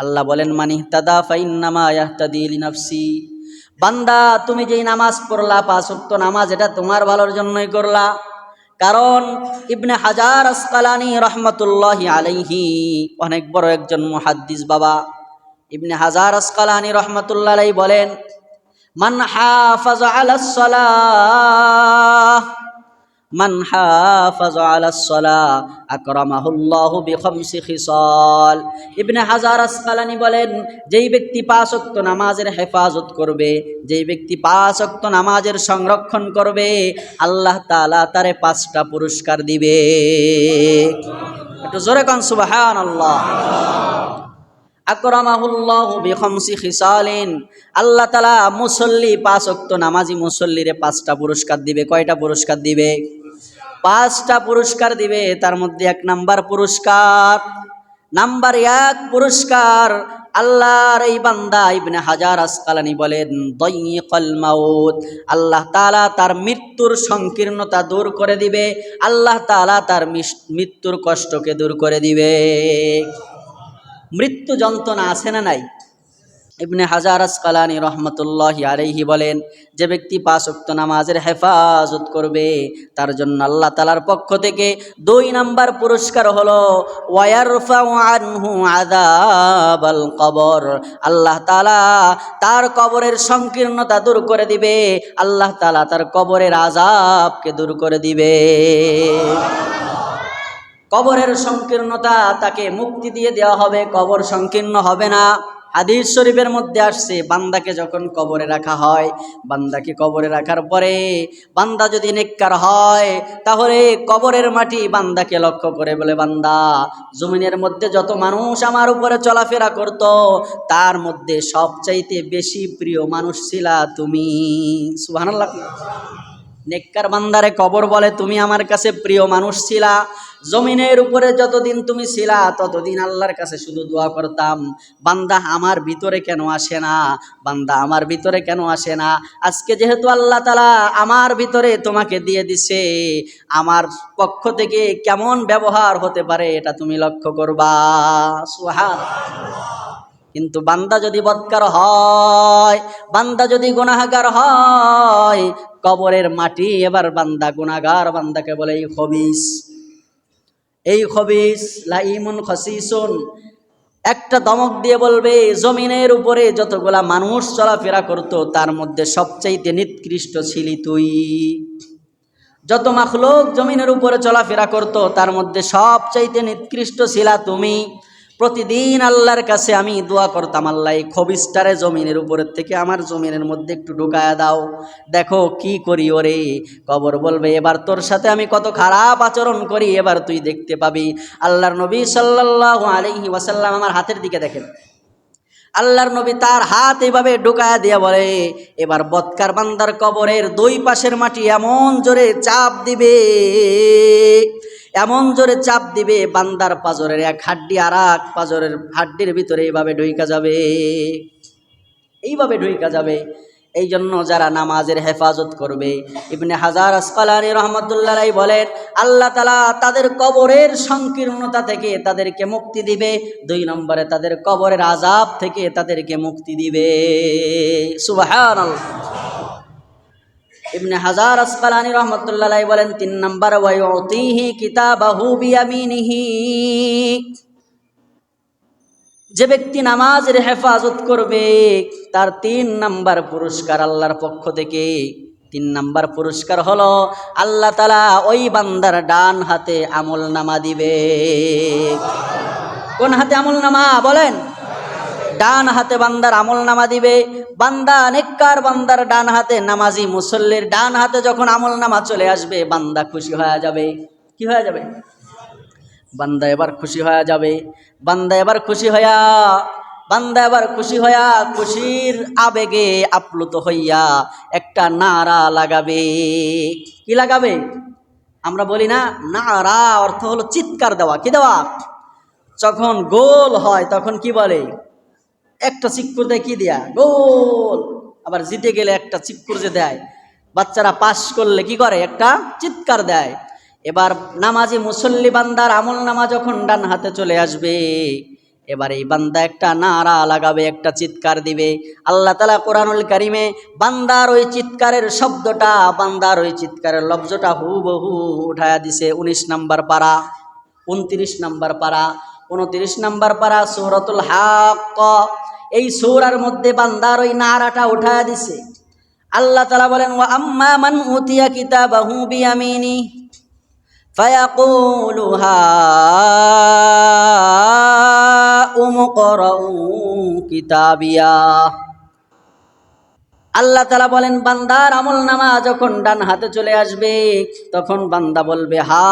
আল্লাহ বলেন, মানি তাদা ফাইন্নামা ইয়াহতাদি লিনাফসি। বান্দা, তুমি যেই নামাজ পড়লা, পাঁচ ওয়াক্ত নামাজ, এটা তোমার ভালোর জন্যই করলা। কারণ ইবনে হাজার আসকালানি রহমতুল্লাহি আলাইহি, অনেক বড় একজন মুহাদ্দিস বাবা। ইবনে হাজার আসকালানি রহমতুল্লাহ বলেন, মান হাফাজ আলাস সালাহ। মান হাফাজ আলাস সালাহ আকরামাহুল্লাহু বিখামসি খিসাল। ইবনে হাজার আসকালানি বলেন, যেই ব্যক্তি পাঁচ নামাজের হেফাজত করবে, যেই ব্যক্তি পাঁচ নামাজের সংরক্ষণ করবে, আল্লাহ তাআলা তারে পাঁচটা পুরস্কার দিবে। একটু জোরে কান, সুবহানাল্লাহ। আকরামাহুল্লাহু বিখামসি খিসালিন। আল্লাহ তাআলা মুসল্লি পাঁচ ওয়াক্ত নামাজি মুসল্লিরে পাঁচটা পুরস্কার দিবে। কয়টা পুরস্কার দিবে? পাঁচটা পুরস্কার দিবে, তার মধ্যে এক নাম্বার পুরস্কার। নাম্বার এক পুরস্কার, আল্লাহর এই বান্দা ইবনে হাজার আসকালানি বলেন মাউত। আল্লাহ তালা তার মৃত্যুর সংকীর্ণতা দূর করে দিবে, আল্লাহ তাআলা তার মৃত্যুর কষ্টকে দূর করে দিবে। মৃত্যু যন্ত্রণা আছে না নাই? ইবনে হাজার আসকালানি রহমতুল্লাহ আলাইহি বলেন, যে ব্যক্তি পাঁচ ওয়াক্ত নামাজের হেফাজত করবে, তার জন্য আল্লাহ তালার পক্ষ থেকে দুই নাম্বার পুরস্কার হলো আযাবাল কবর। আল্লাহ তালা তার কবরের সংকীর্ণতা দূর করে দিবে, আল্লাহ তালা তার কবরের আজাবকে দূর করে দিবে। কবরের সংকীর্ণতা তাকে মুক্তি দিয়ে দেওয়া হবে, কবর সংকীর্ণ হবে না। হাদিস শরীফের মধ্যে আসছে, বান্দাকে যখন কবরে রাখা হয়, বান্দাকে কবরে রাখার পরে বান্দা যদি নেককার হয়, তাহলে কবরের মাটি বান্দাকে লক্ষ্য করে বলে, বান্দা, জমিনের মধ্যে যত মানুষ আমার উপরে চলাফেরা করত, তার মধ্যে সবচাইতে বেশি প্রিয় মানুষ ছিলা তুমি। সুবহানাল্লাহ। নেককার বান্দারে কবর বলে, তুমি আমার কাছে প্রিয় মানুষ ছিলা। জমিনের উপরে যতদিন তুমি ছিলা, ততদিন আল্লাহর কাছে শুধু দোয়া করতাম। বান্দা আমার ভিতরে কেন আসে না? বান্দা আমার ভিতরে কেন আসে না? আজকে যেহেতু আল্লাহ তালা আমার ভিতরে তোমাকে দিয়ে দিছে, আমার পক্ষ থেকে কেমন ব্যবহার হতে পারে এটা তুমি লক্ষ্য করবা। সুহা কিন্তু বান্দা যদি বৎকার হয়, বান্দা যদি গুনাহগার হয়, কবরের মাটি এবার বান্দা গুনাহগার, বান্দাকে বলে, এই খবিস এই খবিস, লাইমুন খসিসুন। একটা দমক দিয়ে বলবে, জমিনের উপরে যতগুলা মানুষ চলাফেরা করতো, তার মধ্যে সবচাইতে নিকৃষ্ট ছিলি তুই। যত মাখলোক জমিনের উপরে চলাফেরা করত, তার মধ্যে সবচাইতে নিকৃষ্ট ছিলা তুমি। প্রতিদিন আল্লাহর কাছে আমি দোয়া করতাম, আল্লাহ, এই খবিস্টারে জমিনের উপরের থেকে আমার জমিনের মধ্যে একটু ঢুকায় দাও। দেখো কি করি ওরে। কবর বলবে, এবার তোর সাথে আমি কত খারাপ আচরণ করি, এবার তুই দেখতে পাবি। আল্লাহর নবী সাল্লাহ আলহি ওয়াসাল্লাম আমার হাতের দিকে দেখেন। আল্লাহর নবী তার হাত এভাবে ঢুকায়া দিয়া বলে, এবার বৎকার বান্দার কবরের দুই পাশের মাটি এমন জোরে চাপ দিবে, এমন জোরে চাপ দিবে, বান্দার পাজরের এক হাড্ডি আর এক পাজরের হাড্ডির ভিতরে এইভাবে ঢুইকা যাবে। এইভাবে ঢুইকা যাবে। এই জন্য যারা নামাজের হেফাজত করবে, ইবনে হাজার আসকালানি রহমতুল্লাহ বলেন, আল্লাহ তালা তাদের কবরের সংকীর্ণতা থেকে তাদেরকে মুক্তি দিবে, দুই নম্বরে তাদের কবরের আজাব থেকে তাদেরকে মুক্তি দিবে। সুবাহান ইবনে হাজার আসকালানি রহমতুল্লাহ বলেন, তিন নম্বর ওয়ায়ুতিহি কিতাবাহু বিয়ামিনিহি। যে ব্যক্তি নামাজের হেফাজত করবে, তার তিন নাম্বার পুরস্কার আল্লাহর পক্ষ থেকে। তিন নাম্বার পুরস্কার হলো, আল্লাহ তালা ওই বান্দার ডান হাতে আমল নামা দিবে। কোন হাতে আমল নামা বলেন। ডান হাতে বান্দার আমল নামা দিবে। বান্দা, নেককার বান্দার ডান হাতে নামাজি মুসল্লির ডান হাতে যখন আমল নামা চলে আসবে, বান্দা খুশি হয়ে যাবে। কি হয়ে যাবে? বান্দা এবার খুশি হয়ে যাবে। বান্দা এবার খুশি হইয়া, বান্দা এবার খুশি হইয়া খুশির আবেগে আপ্লুত হইয়া একটা নারা লাগাবে। কি লাগাবে? আমরা বলি না, নারা অর্থ হলো চিৎকার দেওয়া। কি দেওয়া? যখন গোল হয় তখন কি বলে? একটা চিক্কুর দেয় কি দেয়া? গোল। আবার জিতে গেলে একটা চিক্কুর যে দেয়, বাচ্চারা পাশ করলে কি করে? একটা চিৎকার দেয়। এবার নামাজি মুসল্লি বান্দার আমল নামা যখন ডান হাতে চলে আসবে, এবার এই বান্দা একটা নারা লাগাবে, একটা চিৎকার দিবে। আল্লাহ তালা কোরআনুল কারিমে বান্দার ওই চিৎকারের শব্দটা, বান্দার ওই চিৎকারের লব্জটা হু বহু উঠায়া দিছে। উনিশ নাম্বার পারা, উনত্রিশ নাম্বার পারা, উনত্রিশ নাম্বার পারা সৌরতুল হাক এই সৌরার মধ্যে বান্দার ওই নারাটা উঠায়া দিছে। আল্লাহ তালা বলেন ও আম্মা মান উতিয়া কিতাবাহু বিয়ামিনি। فيقول هاؤم اقرءوا كتابيا আল্লাহ তালা বলেন বান্দার আমল নামা যখন ডান হাতে চলে আসবে তখন বান্দা বলবে হা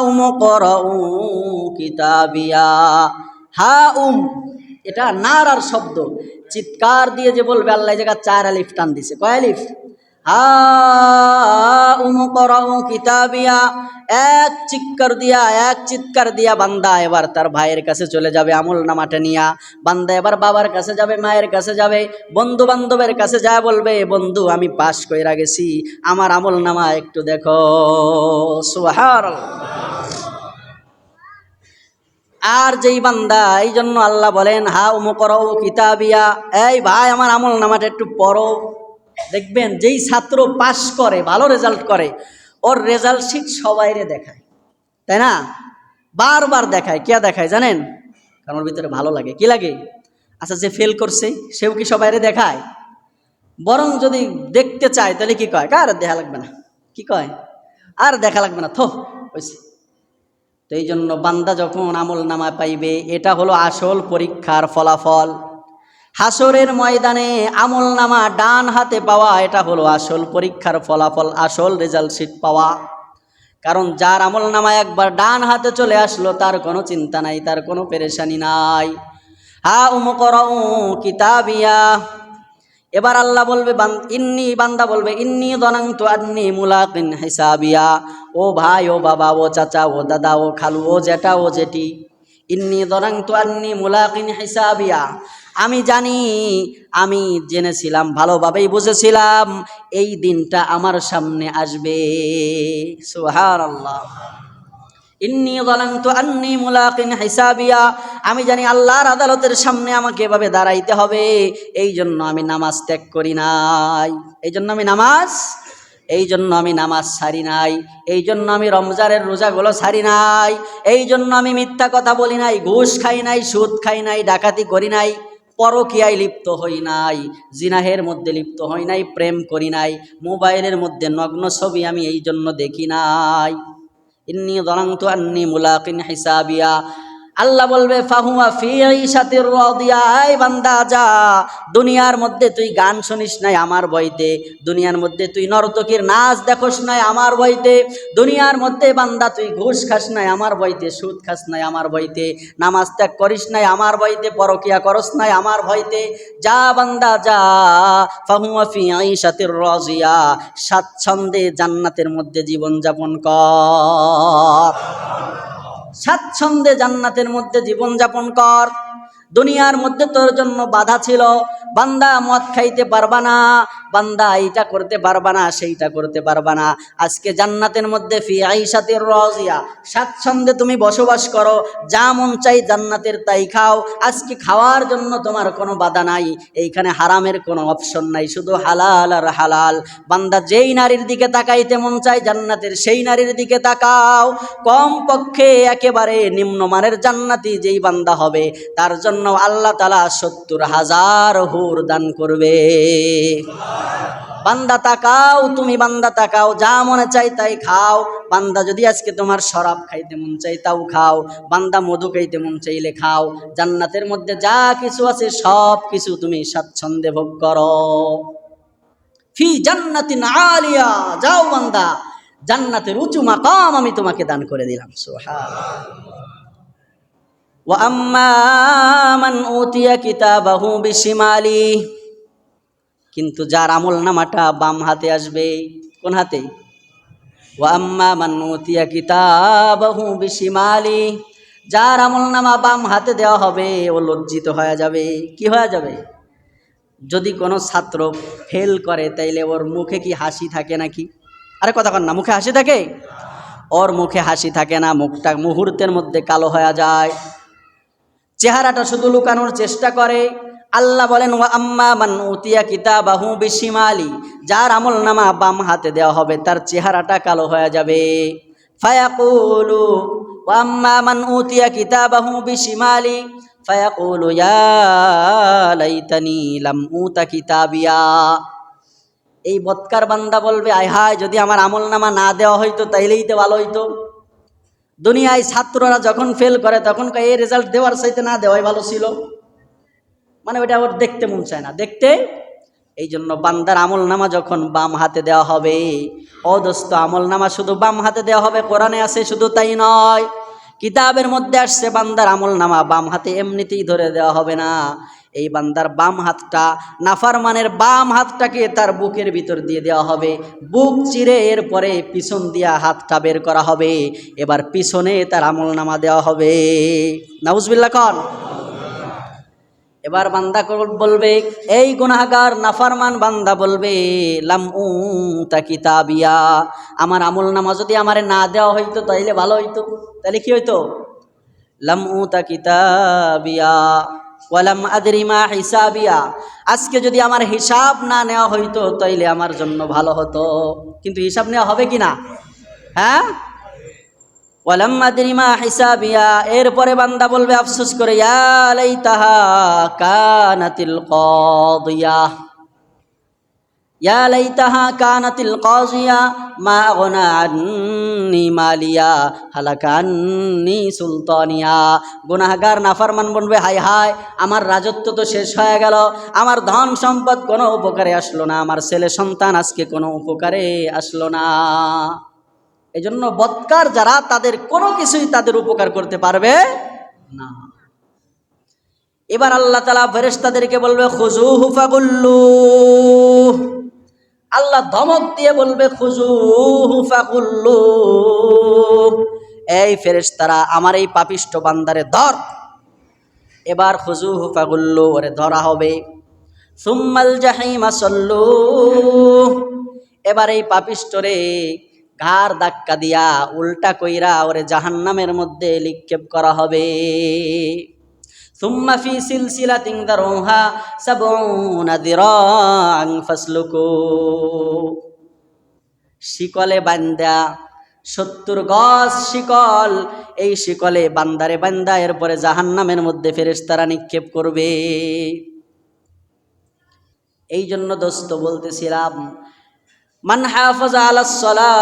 উম করউ কিতাবিয়া হা উম এটা নারার শব্দ চিৎকার দিয়ে যে বলবে আল্লাহ এই জায়গা চার আলিফ টান দিছে কয় আলিফ হা উম করউ কিতাবিয়া, এক চিৎকার দিয়া, এক চিৎকার দিয়া বান্দা এবার তার ভাইয়ের কাছে চলে যাবে, আমল নামাটা নিয়া। বান্দা এবার বাবার কাছে যাবে, মায়ের কাছে যাবে বন্ধু বান্ধবের কাছে যা বলবে, বন্ধু, আমি পাশ কইরা গেছি, আমার আমল নামা একটু দেখো। সুহার আর যেই বান্দা এই জন্য আল্লাহ বলেন, হা উমো করো কিতাবিয়া। এই ভাই, আমার আমল নামাটা একটু পড়ো। দেখবেন যেই ছাত্র পাশ করে, ভালো রেজাল্ট করে, ওর রেজাল্ট শিট সবাইরে দেখায়। তাই না? বারবার দেখায়। কে দেখায় জানেন? কারণ ভিতরে ভালো লাগে। কি লাগে? আচ্ছা যে ফেল করছে, সেও কি সবাইরে দেখায়? বরং যদি দেখতে চায়, তাহলে কি কয়? কার দেখা লাগবে না? কি কয়? আর দেখা লাগবে না। থো হয়েছে তো এই জন্য বান্দা যখন আমল নামা পাইবে, এটা হলো আসল পরীক্ষার ফলাফল। হাসরের ময়দানে আমল নামা ডান হাতে পাওয়া, এটা হলো আসল পরীক্ষার ফলাফল, আসল রেজাল্ট শিট পাওয়া। কারণ যার আমল নামা একবার ডান হাতে চলে আসলো, তার কোনো চিন্তা নাই, তার কোনো পেরেশানি নাই। হা উম কিতাবিয়া। এবার আল্লাহ বলবে ইন্নি বান্দা বলবে, ইন্নি দনাংতু আন্নি মুলাকিন হিসাবিয়া। ও ভাই, ও বাবা, ও চাচা, ও দাদা, ও খালু, ও জেঠা, ও জেঠি। ইন্নি দনাংতু আন্নি মুলাকিন হিসাবিয়া। আমি জানি, আমি জেনেছিলাম, ভালোভাবেই বুঝেছিলাম, এই দিনটা আমার সামনে আসবে। সুহার আল্লাহ ইন্নি গলান্ত আন্নি মুলাকিন হিসাবিয়া। আমি জানি আল্লাহর আদালতের সামনে আমাকে এভাবে দাঁড়াইতে হবে, এই জন্য আমি নামাজ ত্যাগ করি নাই। এই জন্য আমি নামাজ, এই জন্য আমি নামাজ ছাড়ি নাই। এই জন্য আমি রমজানের রোজাগুলো ছাড়ি নাই। এই জন্য আমি মিথ্যা কথা বলি নাই, ঘুষ খাই নাই, সুদ খাই নাই, ডাকাতি করি নাই। পরকিয়ায় লিপ্ত হই নাই, জিনাহের মধ্যে লিপ্ত হই নাই, প্রেম করি নাই, মোবাইলের মধ্যে নগ্ন ছবি আমি এই জন্য দেখি নাই। ইন্নি দনান্ত আন্নি মুলাকিন হিসাবিয়া আল্লাহ বলবে, ফাহুয়া ফি ঈশাতির রাদিয়া এই বান্দা, যা। দুনিয়ার মধ্যে তুই গান শুনিস নাই আমার বইতে দুনিয়ার মধ্যে তুই নর্তকীর নাচ দেখোস নাই আমার বইতে দুনিয়ার মধ্যে বান্দা, তুই ঘুষ খাস নাই আমার বইতে সুদ খাস নাই আমার বইতে নামাজ ত্যাগ করিস নাই আমার বইতে পরকিয়া করস নাই আমার ভয়তে। যা বান্দা, যা। ফাহুয়া ফি ঈশাতির রাজিয়া স্বাচ্ছন্দ্যে জান্নাতের মধ্যে জীবন যাপন কর। স্বাচ্ছন্দ্যে জান্নাতের মধ্যে জীবনযাপন কর। দুনিয়ার মধ্যে তোর জন্য বাধা ছিল। বান্দা মদ খাইতে পারবা না, বান্দা এইটা করতে পারবা না, সেইটা করতে পারবা না। আজকে জান্নাতের মধ্যে ফি আইসাতের রজিয়া স্বাচ্ছন্দ্যে তুমি বসবাস করো, যা মন চাই জান্নাতের তাই খাও। আজকে খাওয়ার জন্য তোমার কোনো বাধা নাই, এইখানে হারামের কোনো অপশন নাই, শুধু হালাল আর হালাল। বান্দা যেই নারীর দিকে তাকাইতে মন চায় জান্নাতের সেই নারীর দিকে তাকাও। কম পক্ষে একেবারে নিম্নমানের জান্নাতি যেই বান্দা হবে, তার জন্য আল্লাহ তালা সত্তর হাজার হুর দান করবে। বান্দা তাকাও, তুমি বান্দা তাকাও, যা মনে চাই তাই খাও। বান্দা যদি আজকে তোমার শরাব খাইতে মন চাই তাও খাও। বান্দা মধু খাইতে মন চাইলে খাও। জান্নাতের মধ্যে যা কিছু আছে সব কিছু তুমি স্বাচ্ছন্দ্যে ভোগ করো। ফি জান্নাতিন আলিয়া, যাও বান্দা। জান্নাতের উঁচু মাকাম আমি তোমাকে দান করে দিলাম সুবহান বিশিমালি কিন্তু যার আমল নামাটা বাম হাতে আসবে, কোন হাতে? ওয়া আম্মা মান উতিয়া কিতাবাহু বিশিমালি যার আমল নামা বাম হাতে দেওয়া হবে, ও লজ্জিত হয়ে যাবে। কি হয়ে যাবে? যদি কোনো ছাত্র ফেল করে, তাইলে ওর মুখে কি হাসি থাকে নাকি? আরে কথা কন না, মুখে হাসি থাকে? ওর মুখে হাসি থাকে না, মুখটা মুহূর্তের মধ্যে কালো হয়ে যায়। চেহারাটা শুধু লুকানোর চেষ্টা করে। আল্লাহ বলেন, ওয়া আম্মা মান উতিয়া কিতাবাহু বিশিমালি। যার আমল নামা বাম হাতে দেওয়া হবে, তার চেহারাটা কালো হয়ে যাবে। ফায়াকুলু, ওয়া আম্মা মান উতিয়া কিতাবাহু বিশিমালি। ফায়াকুলু লাইতানি লাম উতা কিতাবিয়া। এই বৎকার বান্দা বলবে, আয় হায়, যদি আমার আমল নামা না দেওয়া হইতো, তাইলেই তো ভালো হইতো। দুনিয়ায় ছাত্ররা যখন ফেল করে, তখন এই রেজাল্ট দেওয়ার চাইতে না দেওয়াই ভালো ছিল। মানে ওটা ওর দেখতে মন চায় না। দেখতে? এই জন্য বান্দার আমল নামা যখন বাম হাতে দেওয়া হবে অদস্ত আমল নামা শুধু বাম হাতে দেওয়া হবে, কোরআনে আছে শুধু তাই নয়। কিতাবের মধ্যে আসছে বান্দার আমল নামা, বাম হাতে এমনিতেই ধরে দেওয়া হবে না। এই বান্দার বাম হাতটা নাফারমানের বাম হাতটাকে তার বুকের ভিতর দিয়ে দেওয়া হবে। বুক চিরে এরপরে পিছন দিয়া হাতটা বের করা হবে। এবার পিছনে তার আমল নামা দেওয়া হবে। নাউজবিল্লা কন। এবার বান্দা বলবে, এই গুনাহগার নাফারমান বান্দা বলবে, লাম তা কিতাবিয়া। আমার আমল নামা যদি আমারে না দেওয়া হইতো তাইলে ভালো হইতো। তাহলে কি হইতো? লাম উ তা কিতাবিয়া। ওয়ালাম আদরিমা হিসাবিয়া। আজকে যদি আমার হিসাব না নেওয়া হইতো, তাইলে আমার জন্য ভালো হতো। কিন্তু হিসাব নেওয়া হবে কি না? হ্যাঁ? এরপরে বান্দা বলবে, আফসোস করে, ইয়া লাইতাহা কানাতিল লাইতাহা কানাতিল মা আগনা আন্নি মালিয়া, হালাকা আন্নি সুলতানিয়া। গুনাহগার নাফরমান বলবে হাই হাই আমার রাজত্ব তো শেষ হয়ে গেল। আমার ধন সম্পদ কোনো উপকারে আসলো না, আমার ছেলে সন্তান আজকে কোনো উপকারে আসলো না। এই জন্য বৎকার যারা, তাদের কোনো কিছুই তাদের উপকার করতে পারবে না। এবার আল্লাহ তালা ফেরেশতাদেরকে বলবে খুজু হুফাগুল্লু আল্লাহ ধমক দিয়ে বলবে খুজু হুফাগুল্লু এই ফেরেশতারা, আমার এই পাপিষ্ট বান্দারে ধর। এবার খুজু হুফাগুল্লু ওরে ধরা হবে। সুম্মাল জাহিমা সল্লু। এবার এই পাপিষ্টরে ঘাড় ধাক্কা দিয়া উল্টা কইরা ওরে জাহান্নামের মধ্যে নিক্ষেপ করা হবে। শিকলে বান্দা, সত্তর গজ শিকল, এই শিকলে বান্দারে বান্দা, এরপরে জাহান্নামের মধ্যে ফেরেশতারা নিক্ষেপ করবে। এই জন্য দোস্ত বলতেছিলাম মান হাফাজা আলাস সলা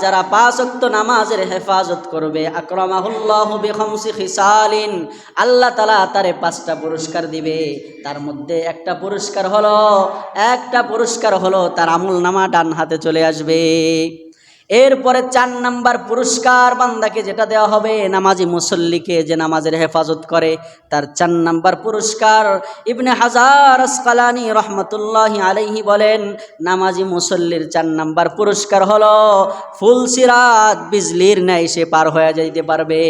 যারা পাঁচ নামাজের হেফাজত করবে, আকরামাহুল্লাহু বিখামসি খিসালিন, আল্লাহ তালা তারে পাঁচটা পুরস্কার দিবে। তার মধ্যে একটা পুরস্কার হলো, একটা পুরস্কার হলো তার আমুল নামা ডান হাতে চলে আসবে। এরপরে চার নাম্বার পুরস্কার বান্দাকে যেটা দেওয়া হবে, নামাজি মুসল্লিকে যে নামাজের হেফাজত করে, তার চার নাম্বার পুরস্কার। ইবনে হাজার আসকালানি রহমতুল্লাহ আলাইহি বলেন, নামাজি মুসল্লির চার নাম্বার পুরস্কার হলো ফুলসিরাত বিজলির ন্যায় সে পার হয়ে যাইতে পারবে।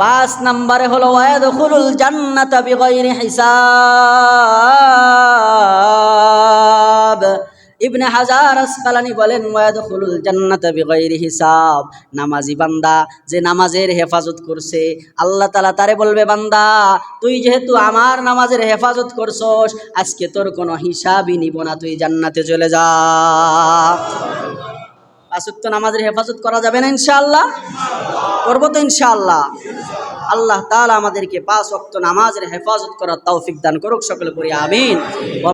পাঁচ নম্বরে হলো ওয়াদখুলুল জান্নাত বিগাইরি হিসাব। ইবনে হাজার আসকালানি বলেন, ওয়াদখুলুল জান্নাতা বিগাইরি হিসাব। নামাজি বান্দা যে নামাজের হেফাজত করছে, আল্লাহ তাআলা তারে বলবে, বান্দা, তুই যেহেতু আমার নামাজের হেফাজত করছস, আজকে তোর কোনো হিসাবই নিব না, তুই জান্নাতে চলে যা। আসুক্ত নামাজের হেফাজত করা যাবে না ইনশাআল্লাহ? করব তো ইনশাআল্লাহ। আল্লাহ তালা আমাদেরকে পাঁচ ওয়াক্ত নামাজের হেফাজত করার তৌফিক দান করুক, সকলে করি আমিন।